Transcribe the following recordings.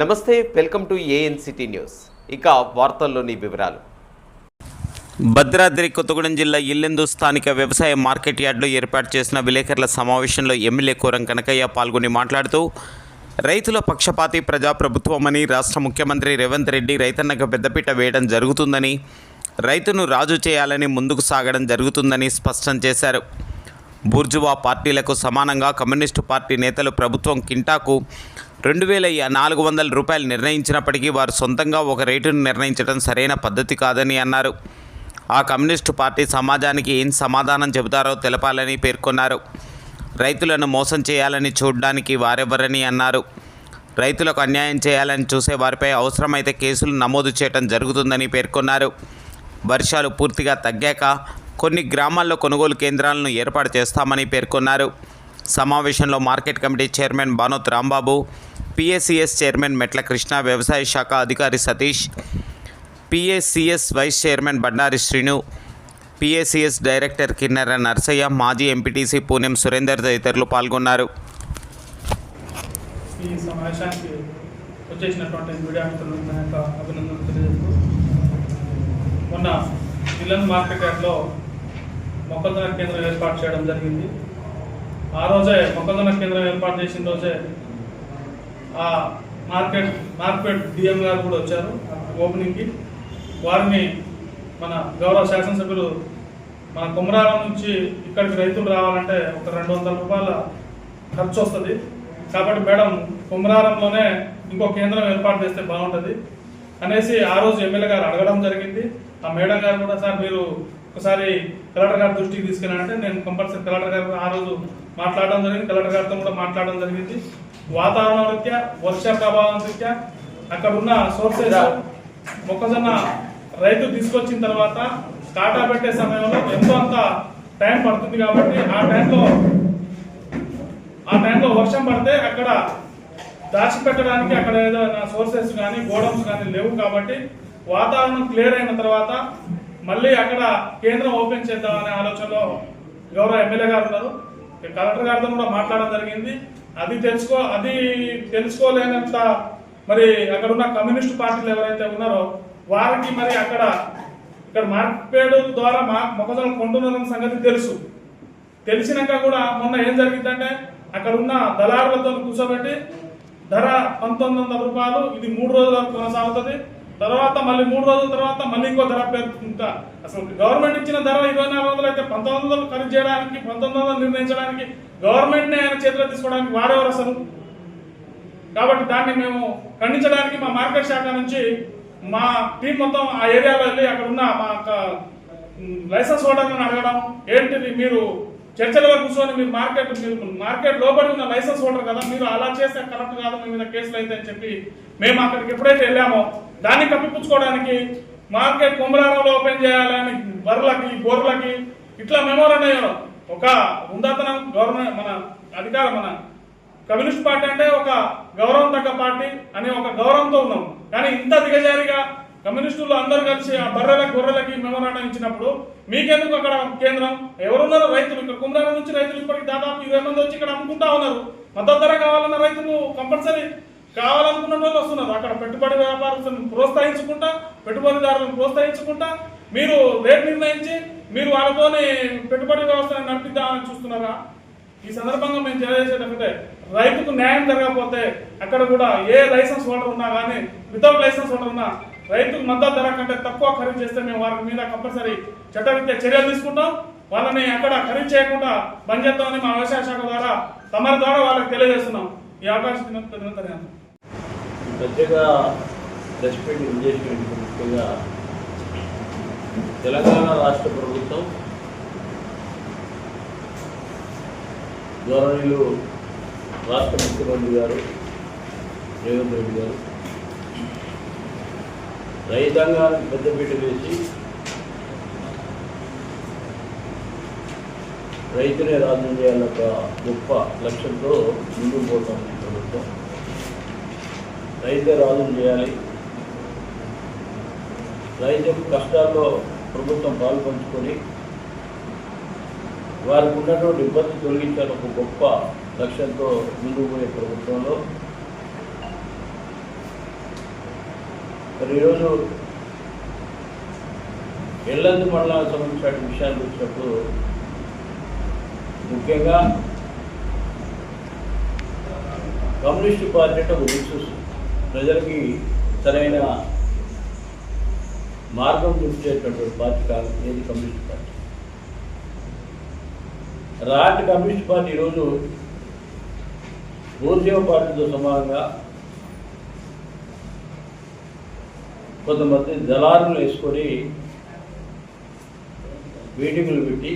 నమస్తే welcome to ANCT news. ఇక వార్తల్లోని వివరాలు. భద్రాద్రి కొత్తగూడెం జిల్లా ఇల్లెందు స్థానిక వ్యవసాయ మార్కెట్ యార్డులో ఏర్పాటు చేసిన విలేకరుల సమావేశంలో ఎమ్మెల్యే కోరం కనకయ్య పాల్గొని మాట్లాడుతూ రైతుల పక్షపాతి ప్రజాప్రభుత్వమని రాష్ట్ర ముఖ్యమంత్రి రేవంత్ రెడ్డి రైతన్నకు పెద్దపీట వేయడం జరుగుతుందని రైతును రాజు చేయాలని ముందుకు సాగడం జరుగుతుందని స్పష్టం చేశారు. బూర్జువా పార్టీలకు సమానంగా కమ్యూనిస్టు పార్టీ నేతలు ప్రభుత్వం కింటాకు రెండు వేల నాలుగు వందల రూపాయలు నిర్ణయించినప్పటికీ వారు సొంతంగా ఒక రేటును నిర్ణయించడం సరైన పద్ధతి కాదని అన్నారు. ఆ కమ్యూనిస్టు పార్టీ సమాజానికి ఏం సమాధానం చెబుతారో తెలపాలని పేర్కొన్నారు. రైతులను మోసం చేయాలని చూడడానికి వారెవరని అన్నారు. రైతులకు అన్యాయం చేయాలని చూసే వారిపై అవసరమైతే కేసులు నమోదు చేయడం జరుగుతుందని పేర్కొన్నారు. వర్షాలు పూర్తిగా తగ్గాక కొన్ని గ్రామాల్లో కొనుగోలు కేంద్రాలను ఏర్పాటు చేస్తామని పేర్కొన్నారు. సమావేశంలో market committee chairman Bhanoth Rambabu PSCS chairman Metla Krishna వ్యవసాయ శాఖ అధికారి Satish PSCS vice chairman Bandari Srinu PSCS director Kinnera Narsaiah మాజీ ఎంపీటీసీ పూనెం సురేందర్ తదితరులు పాల్గొన్నారు. ఈ సమావేశానికి వచ్చేసినటువంటి మీడియా మిత్రులకు నా యొక్క అభినందనలు. ఉన్న విలన్ మార్కెట్ యార్డ్లో మొక్కజొన్న కేంద్రం ఏర్పాటు చేయడం జరిగింది. ఆ రోజే మొక్కజొన్న కేంద్రం ఏర్పాటు చేసిన రోజే ఆ మార్కెట్ మార్కెట్ డిఎం గారు కూడా వచ్చారు ఓపెనింగ్కి. వారిని మన గౌరవ శాసనసభ్యులు మన కుమరాలం నుంచి ఇక్కడికి రైతులు రావాలంటే ఒక రెండు వందల రూపాయల ఖర్చు వస్తుంది. కాబట్టి మేడం కుమరారంలోనే ఇంకో కేంద్రం ఏర్పాటు చేస్తే బాగుంటుంది. అనేసి ఆ రోజు ఎమ్మెల్యే గారు అడగడం జరిగింది. ఆ మేడం గారు కూడా సార్ మీరు ఒకసారి కలెక్టర్ గారి దృష్టికి తీసుకెళ్ళాలంటే నేను కంపల్సరీ కలెక్టర్ గారు ఆ రోజు మాట్లాడడం జరిగింది. కలెక్టర్ గారితో కూడా మాట్లాడడం జరిగింది. వాతావరణ రీత్యా వర్ష ప్రభావం రీత్యా అక్కడ ఉన్న సోర్సెస్ మొక్కజొన్న రైతు తీసుకొచ్చిన తర్వాత కాటా పెట్టే సమయంలో ఎంతో అంత టైం పడుతుంది కాబట్టి ఆ టైంలో ఆ టైంలో వర్షం పడితే అక్కడ దాచిపెట్టడానికి అక్కడ ఏదైనా సోర్సెస్ కానీ గోడౌన్స్ కానీ లేవు కాబట్టి వాతావరణం క్లియర్ అయిన తర్వాత మళ్ళీ అక్కడ కేంద్రం ఓపెన్ చేద్దామనే ఆలోచనలో గౌరవ ఎమ్మెల్యే గారు ఉన్నారు. కలెక్టర్ గారితో కూడా మాట్లాడడం జరిగింది. అది తెలుసుకో అది తెలుసుకోలేనంత మరి అక్కడ ఉన్న కమ్యూనిస్ట్ పార్టీలు ఎవరైతే ఉన్నారో వారికి మరి అక్కడ ఇక్కడ మార్పేడు ద్వారా మా మొక్కజొన్న కొంటున్న సంగతి తెలుసు. తెలిసినాక కూడా మొన్న ఏం జరిగిందంటే అక్కడ ఉన్న దళారులతో కూర్చోబెట్టి ధర పంతొమ్మిది వందల రూపాయలు ఇది మూడు రోజుల వరకు కొనసాగుతుంది. తర్వాత మళ్ళీ మూడు రోజుల తర్వాత మళ్ళీ ఇంకో ధర పెరుగుతుంటా అసలు గవర్నమెంట్ ఇచ్చిన ధర ఇరవై నాలుగు వందలు అయితే పంతొమ్మిది వందలు ఖరీదు చేయడానికి పంతొమ్మిది వందలు నిర్ణయించడానికి గవర్నమెంట్నే ఆయన చేతిలో తీసుకోవడానికి వాడేవారు అసలు. కాబట్టి దాన్ని మేము ఖండించడానికి మా మార్కెట్ శాఖ నుంచి మా టీం మొత్తం ఆ ఏరియాలో వెళ్ళి అక్కడ ఉన్న మా యొక్క, లైసెన్స్ హోల్డర్లను అడగడం ఏంటిది మీరు చర్చలలో కూర్చొని మీరు మార్కెట్ మీరు మార్కెట్ లోపలి ఉన్న లైసెన్స్ హోల్డర్ కదా మీరు అలా చేస్తే కరెక్ట్ కాదు మీ మీద కేసులు అయితే అని చెప్పి మేము అక్కడికి ఎప్పుడైతే వెళ్ళామో దాన్ని కప్పిపుచ్చుకోవడానికి మార్కెట్ కుమరారంలో ఓపెన్ చేయాలని బర్రలకి బోర్లకి ఇట్లా మెమోరాండం ఇవ్వడం ఒక ఉందాతనం గవర్నమెంట్ మన అధికారం మన కమ్యూనిస్ట్ పార్టీ అంటే ఒక గౌరవం తగ్గ పార్టీ అనే ఒక గౌరవంతో ఉన్నాం. కానీ ఇంత దిగజారిగా కమ్యూనిస్టులు అందరూ కలిసి ఆ బర్రెలకు గొర్రెలకి మెమోరాండం ఇచ్చినప్పుడు మీకెందుకు అక్కడ కేంద్రం? ఎవరున్నారు రైతులు? ఇక్కడ కుమరాల నుంచి రైతులు ఇప్పటికి దాదాపు ఇరవై మంది వచ్చి ఇక్కడ అమ్ముకుంటా ఉన్నారు. మద్దతు ధర కావాలన్న రైతులు కంపల్సరీ కావాలనుకున్న వాళ్ళు వస్తున్నారు. అక్కడ పెట్టుబడి వ్యాపారస్తులను ప్రోత్సహించుకుంటా పెట్టుబడిదారులను ప్రోత్సహించుకుంటా మీరు రేట్ నిర్ణయించి మీరు వాళ్ళతోనే పెట్టుబడి వ్యవస్థను నడిపిద్దామని చూస్తున్నారా? ఈ సందర్భంగా మేము తెలియజేసేటంటే రైతుకు న్యాయం జరగకపోతే అక్కడ కూడా ఏ లైసెన్స్ హోల్డర్ ఉన్నా కానీ వితౌట్ లైసెన్స్ హోల్డర్ ఉన్నా రైతుకు మద్దతు ధర కంటే తక్కువ ఖరీదు చేస్తే మేము వారి మీద కంపల్సరీ చట్టరీత్యా చర్యలు తీసుకుంటాం. వాళ్ళని అక్కడ ఖరీదు చేయకుండా బంద్ చేద్దామని మా వ్యవసాయ శాఖ ద్వారా తమరి ద్వారా వాళ్ళకి తెలియజేస్తున్నాం. ఈ అవకాశం పెద్దగా ధన్యవాదాలు. ముఖ్యంగా తెలంగాణ రాష్ట్ర ప్రభుత్వం గౌరవనీయులు రాష్ట్ర ముఖ్యమంత్రి గారు రేవంత్ రెడ్డి గారు రైతాంగానికి పెద్దపీట వేసి రైతునే రాజ్యం చేయాలన్న ఒక గొప్ప లక్ష్యంతో ముందుకు పోతాం ప్రభుత్వం. రైతే రాజ్యం చేయాలి. రైతు కష్టాల్లో ప్రభుత్వం పాల్పంచుకొని వారికి ఉన్నటువంటి ఇబ్బంది తొలగించాలని ఒక గొప్ప లక్ష్యంతో ముందుకు పోయే ప్రభుత్వంలో మరి ఈరోజు ఎల్లందు మండలానికి సంబంధించిన విషయానికి వచ్చినప్పుడు ముఖ్యంగా కమ్యూనిస్ట్ పార్టీ అంటే ఒక ప్రజలకి సరైన మార్గం చూపించేటటువంటి పార్టీ కాదు ఏది కమ్యూనిస్ట్ పార్టీ. రాష్ట్ర కమ్యూనిస్ట్ పార్టీ ఈరోజు భూసేవ పార్టీతో సమానంగా కొంతమంది దళారులు వేసుకొని మీటింగులు పెట్టి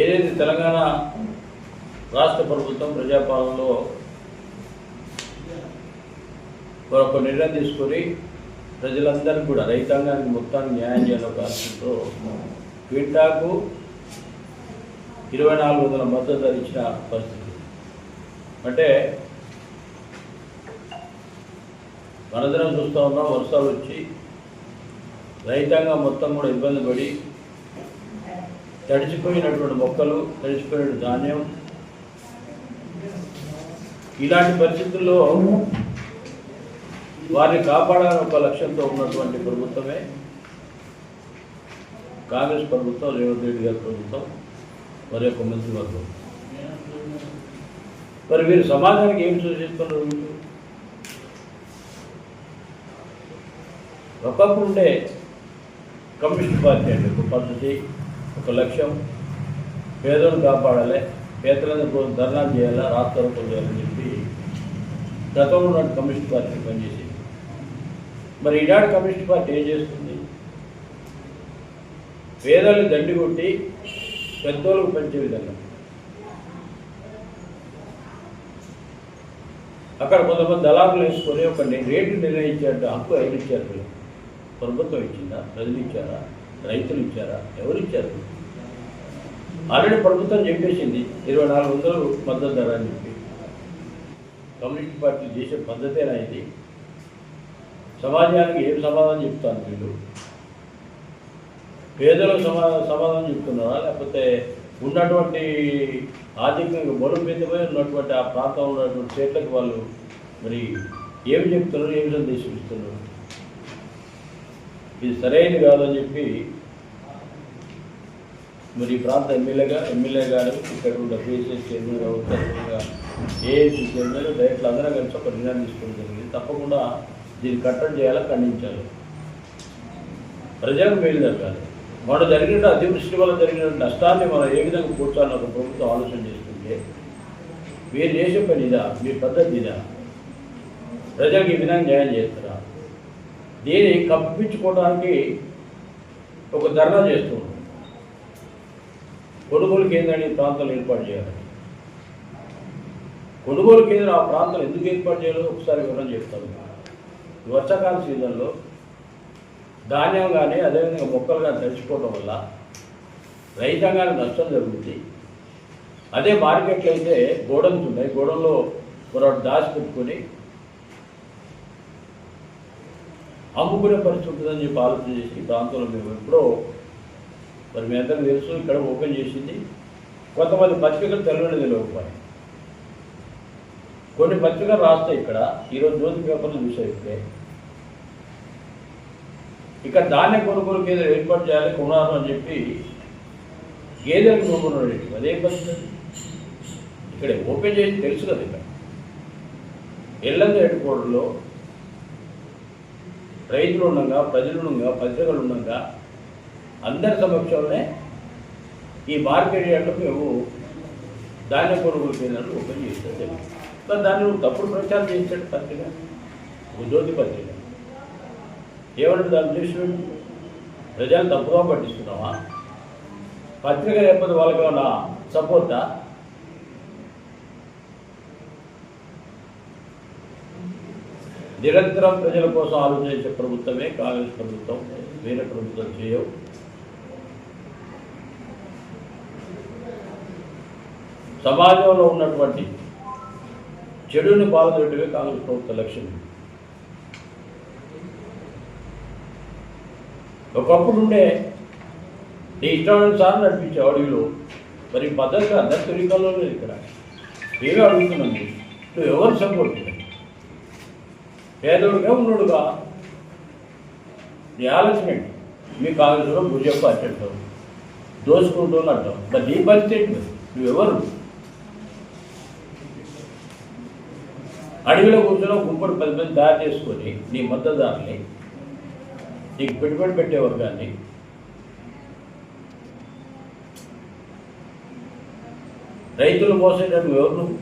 ఏదైతే తెలంగాణ రాష్ట్ర ప్రభుత్వం ప్రజాపాలనలో ఒక నిర్ణయం తీసుకొని ప్రజలందరికీ కూడా రైతాంగానికి మొత్తాన్ని న్యాయం చేయాలని ఒక ఆశతో క్వింటాకు ఇరవై నాలుగు వందల మద్దతు ధరించిన ఇచ్చిన పరిస్థితి. అంటే మనదినం చూస్తూ ఉన్నాం వర్షాలు వచ్చి రైతాంగం మొత్తం కూడా ఇబ్బంది పడి తడిచిపోయినటువంటి మొక్కలు తడిచిపోయిన ధాన్యం. ఇలాంటి పరిస్థితుల్లో వారిని కాపాడాలని ఒక లక్ష్యంతో ఉన్నటువంటి ప్రభుత్వమే. కాంగ్రెస్ ప్రభుత్వం రేవంత్ రెడ్డి గారి ప్రభుత్వం మరి యొక్క మంత్రివర్గం మరి వీరు సమాజానికి ఏం సూచిస్తున్నారు? ఒకప్పుడు ఉండే కమ్యూనిస్ట్ పార్టీ అండి. ఒక పద్ధతి ఒక లక్ష్యం. పేదలను కాపాడాలి పేదలను ధర్నాలు చేయాలా రాష్ట్రాలు చేయాలని చెప్పి గతంలో ఉన్న కమ్యూనిస్ట్ పార్టీ పనిచేసి మరి ఈనాడు కమ్యూనిస్ట్ పార్టీ ఏం చేస్తుంది? పేదలను దండి కొట్టి పెద్దోళ్ళకు పెంచే విధంగా. అక్కడ కొంతమంది దళారులు వేసుకొని ఒక ని- రేటు నిర్ణయించేట హక్కు ఐదు ఇచ్చారు ప్రభుత్వం ఇచ్చిందా? ప్రజలు ఇచ్చారా? రైతులు ఇచ్చారా? ఎవరు ఇచ్చారు? ఆల్రెడీ ప్రభుత్వం చెప్పేసింది ఇరవై నాలుగు వందలు మద్దతు ధర అని చెప్పి. కమ్యూనిస్ట్ పార్టీ చేసే పద్ధతేనా ఇది? సమాజానికి ఏం సమాధానం చెప్తాను వీళ్ళు? పేదలకు సమా సమాధానం చెప్తున్నారా? లేకపోతే ఉన్నటువంటి ఆర్థికంగా బలోపేతమై ఉన్నటువంటి ఆ ప్రాంతంలో ఉన్నటువంటి స్టేట్లకు వాళ్ళు మరి ఏమి చెప్తున్నారు? ఏమి సందేశం ఇస్తున్నారు ఇది సరైనది కాదని చెప్పి మరి ఈ ప్రాంత ఎమ్మెల్యేగా ఎమ్మెల్యే గారు ఇక్కడ ఉన్న పిఎస్ఎస్ చైర్మన్ కావచ్చు ఏఎస్సీ చైర్మన్ డైరెక్ట్లు అందరం కలిసి ఒక నిర్ణయం తీసుకోవడం జరిగింది. తప్పకుండా దీన్ని కట్టడి చేయాలని ఖండించాలి? ప్రజలకు మేలు జరగాలి. మన జరిగిన అతివృష్టి వల్ల జరిగిన నష్టాన్ని మనం ఏ విధంగా కూర్చోాలని ఒక ప్రభుత్వం ఆలోచన చేస్తుంటే మీరు చేసే పని ఇదా మీ పద్ధతి ఇదా? ప్రజలకు ఈ విధంగా న్యాయం చేస్తారా? దీన్ని కప్పించుకోవడానికి ఒక ధర్నా చేస్తున్నాం కొనుగోలు కేంద్రాన్ని ఈ ప్రాంతంలో ఏర్పాటు చేయాలి. కొనుగోలు కేంద్రం ఆ ప్రాంతం ఎందుకు ఏర్పాటు చేయాలో ఒకసారి వివరం చెప్తాను. వర్షాకాల సీజన్లో ధాన్యం కానీ అదేవిధంగా మొక్కలు కానీ తడిచిపోవడం వల్ల రైతాంగానికి నష్టం జరుగుతుంది అదే మార్కెట్లు అయితే గోడౌన్స్ ఉన్నాయి. గోడంలో మరొకటి దాచి పెట్టుకొని అమ్ముకునే పరిస్థితి ఉంటుందని చెప్పి ఆలోచన చేసి ఈ ప్రాంతంలో మేము ఎప్పుడో మరి మీ అందరికీ తెలుసు ఇక్కడ ఓపెన్ చేసింది. కొంతమంది పత్రికలు తెలవని తెలియకపోయాయి కొన్ని పత్రికలు రాస్తాయి ఇక్కడ. ఈరోజు జ్యోతి పేపర్లు చూసాయి ఇప్పుడే ఇక్కడ ధాన్య కొనుగోలు గేదెలు ఏర్పాటు చేయాలి కొనాలి అని చెప్పి గేదెలు కొనుక్కున్నాడు అదే పరిస్థితి? ఇక్కడ ఓపెన్ చేసి తెలుసు కదా ఇక్కడ. ఎల్లంద హెడ్ క్వార్టర్లో రైతులు ఉండగా ప్రజలు ఉండగా పత్రికలు ఉండగా అందరి సమక్షంలోనే ఈ మార్కెట్ యార్డ్లో మేము ధాన్య కొనుగోలు కేంద్రాలు ఓపెన్ చేస్తాం జరిగింది. దాన్ని తప్పుడు ప్రచారం చేయించాడు పత్రిక? ఒక జ్యోతి పత్రిక. ఏమంటే దాని ఉద్దేశం? ప్రజలు తప్పుగా పట్టిస్తున్నావా? పత్రిక లేకపోతే వాళ్ళకి ఏమన్నా సపోర్టా? నిరంతరం ప్రజల కోసం ఆలోచించే ప్రభుత్వమే కాంగ్రెస్ ప్రభుత్వం. వేరే ప్రభుత్వం చేయవు. సమాజంలో ఉన్నటువంటి చెడుని పాల్గొనటమే కాంగ్రెస్ ప్రభుత్వ లక్ష్యం. ఒకప్పుడు ఉండే నీ ఇష్టమైన నడిపించే నడిపించావు అడవిలో మరి భద్రత అందరి తొలికల్లో ఇక్కడ. ఏమీ అడుగుతున్నాం? మీరు. నువ్వు ఎవరు సపోర్ట్ పేదోడుగా ఉన్నోడుగా. నీ ఆలోచన ఏంటి? మీ కాంగ్రెస్లో భుజప్ప అంటావు దోసుకుంటూ అంటావు. మరి నీ పరిస్థితి నువ్వెవరు? అడవిలో కూర్చొని గుంపుడు పది మంది తయారు చేసుకొని నీ మద్దతుదారుని నీకు పెట్టుబడి పెట్టేవారు కానీ రైతులు మోసేటట్టు ఎవరు నువ్వు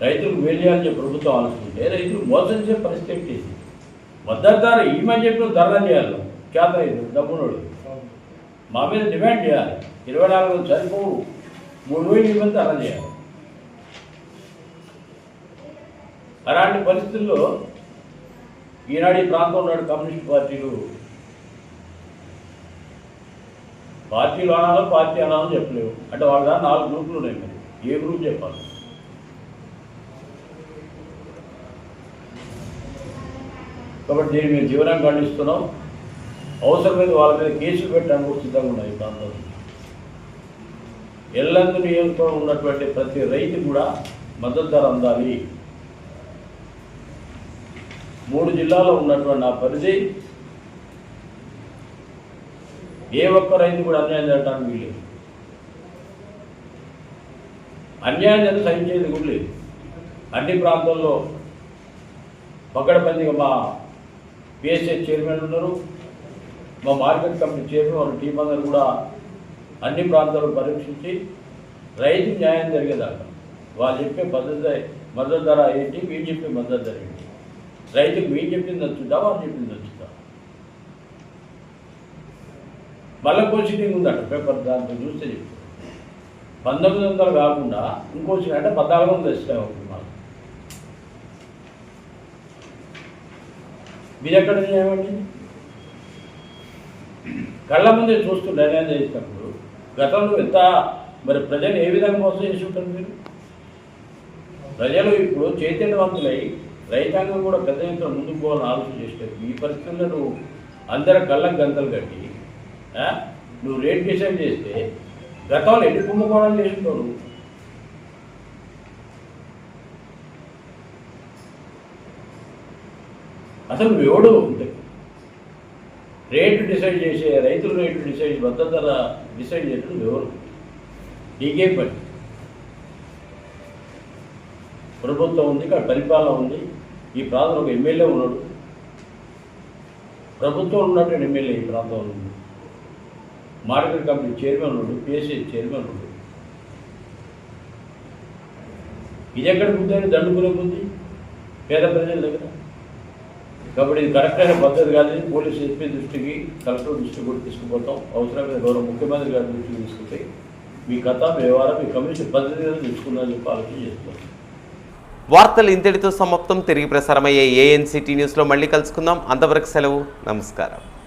రైతులకు మేలు చెప్పి ప్రభుత్వం ఆలోచిస్తుంటే రైతులు మోసం చేసే పరిస్థితి ఏంటి? మద్దతు ధర ఈమని చెప్పిన ధర చేయాలి. చేత డబ్బునోడు. మా మీద డిమాండ్ చేయాలి. ఇరవై నాలుగు వందలు సరిపోవు. మూడు వేలు ఇవ్వని ధర చేయాలి. అలాంటి పరిస్థితుల్లో ఈనాడు ఈ ప్రాంతంలో ఉన్నాడు కమ్యూనిస్ట్ పార్టీలు. పార్టీలు అనాలో పార్టీ అనాలో చెప్పలేవు. అంటే వాళ్ళ నాలుగు గ్రూపులు ఉన్నాయి మరి. ఏ గ్రూప్ చెప్పాలి? కాబట్టి దీన్ని మేము జీవనం ఖండిస్తున్నాం. అవసరమైతే వాళ్ళ మీద కేసులు పెట్టడానికి కూడా సిద్ధంగా ఉన్నాయి ఈ ప్రాంతంలో. ఎల్లందు నియోజకవర్గం ఉన్నటువంటి ప్రతి రైతు కూడా మద్దతు ధర అందాలి. మూడు జిల్లాలో ఉన్నటువంటి నా పరిధి. ఏ ఒక్క రైతు కూడా అన్యాయం జరగడానికి వీలేదు అన్యాయం జరిగి సహించేది కూడా లేదు. అన్ని ప్రాంతాల్లో పకడబందిగా మా పిఎస్ఏ చైర్మన్ ఉన్నారు. మా మార్కెట్ కమిటీ చైర్మన్ వాళ్ళ టీం అందరూ కూడా అన్ని ప్రాంతాలు పరీక్షించి రైతు న్యాయం జరిగేదాకా వాళ్ళు చెప్పే మద్దతు మద్దతు ధర ఏంటి మీరు చెప్పే మద్దతు ధర ఏంటి? రైతుకు వీళ్ళు చెప్పింది నచ్చుతా వాళ్ళు చెప్పింది నచ్చుతా మళ్ళీ కోచింగ్ ఉందట పేపర్ దాంట్లో చూస్తే చెప్తారు. పంతొమ్మిది వందలు కాకుండా ఇంకో అంటే పద్నాలుగు వందలు ఇస్తాయి మీరు ఎక్కడ ఏమండి కళ్ళ ముందే చూస్తూ నిర్ణయం చేసినప్పుడు గతంలో ఎంత మరి ప్రజలు ఏ విధంగా మోసం చేసి ఉంటారు మీరు? ప్రజలు ఇప్పుడు చైతన్యవంతులై రైతాంగం కూడా పెద్ద ఎత్తున ముందుకు పోవాలని ఆలోచన చేసేటప్పుడు ఈ పరిస్థితుల్లో నువ్వు అందరి కళ్ళకు గంతలు కట్టి నువ్వు రేట్ డిసైడ్ చేస్తే గతంలో ఎన్ని కుంభకోణాలు చేసినావు అసలు ఎవడో ఉంటాయి రేటు డిసైడ్ చేసే రైతుల రేటు డిసైడ్ భద్రతల డిసైడ్ చేయడం ఎవరు? నీకేం పని. ప్రభుత్వం ఉంది ఇక్కడ పరిపాలన ఉంది. ఈ ప్రాంతంలో ఒక ఎమ్మెల్యే ఉన్నాడు. ప్రభుత్వం ఉన్నటువంటి ఎమ్మెల్యే ఈ ప్రాంతంలో ఉంది. మార్కెట్ కంపెనీ చైర్మన్ ఉన్నాడు పిఎస్సీ చైర్మన్ ఉన్నాడు. ఇది ఎక్కడ బుద్ధి దండుకునే ముందు పేద ప్రజల దగ్గర. కాబట్టి ఇది కరెక్ట్ అయిన పద్ధతి కాదు. పోలీసు ఎస్పీ దృష్టికి కలెక్టర్ దృష్టికి కూడా తీసుకుపోతాం. అవసరమైన గౌరవ ముఖ్యమంత్రి గారి దృష్టికి తీసుకుంటే మీ కథ వ్యవహారం మీ కమిషన్ పద్ధతి మీద చెప్పి ఆలోచన చేస్తున్నాం. వార్తలు ఇంతటితో సమాప్తం. తిరిగి ప్రసారమయ్యే ఏఎన్సిటీ న్యూస్లో మళ్ళీ కలుసుకుందాం. అంతవరకు సెలవు. నమస్కారం.